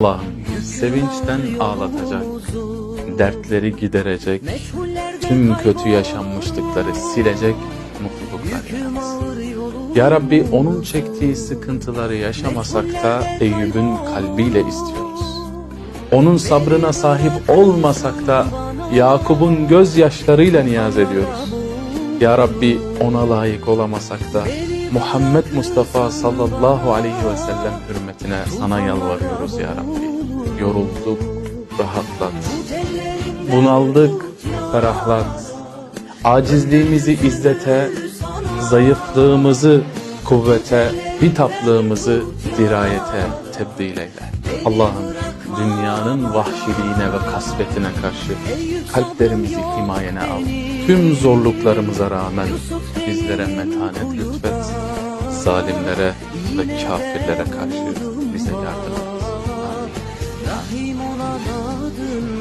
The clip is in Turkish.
Allah'ım sevinçten ağlatacak, dertleri giderecek, tüm kötü yaşanmışlıkları silecek mutluluklar yaratsın. Ya Rabbi onun çektiği sıkıntıları yaşamasak da Eyüp'ün kalbiyle istiyoruz. Onun sabrına sahip olmasak da Yakup'un gözyaşlarıyla niyaz ediyoruz. Ya Rabbi ona layık olamasak da Muhammed Mustafa sallallahu aleyhi ve sellem hürmetine sana yalvarıyoruz ya Rabbi. Yorulduk, rahatlat. Bunaldık, ferahlat. Acizliğimizi izzete, zayıflığımızı kuvvete, bitaplığımızı dirayete tebdil eyle. Allah'ım dünyanın vahşiliğine ve kasvetine karşı kalplerimizi himayene al. Tüm zorluklarımıza rağmen bizlere metanet lütfet. Zalimlere ve kafirlere karşı bize yardım et. Amin. Rahim olan adın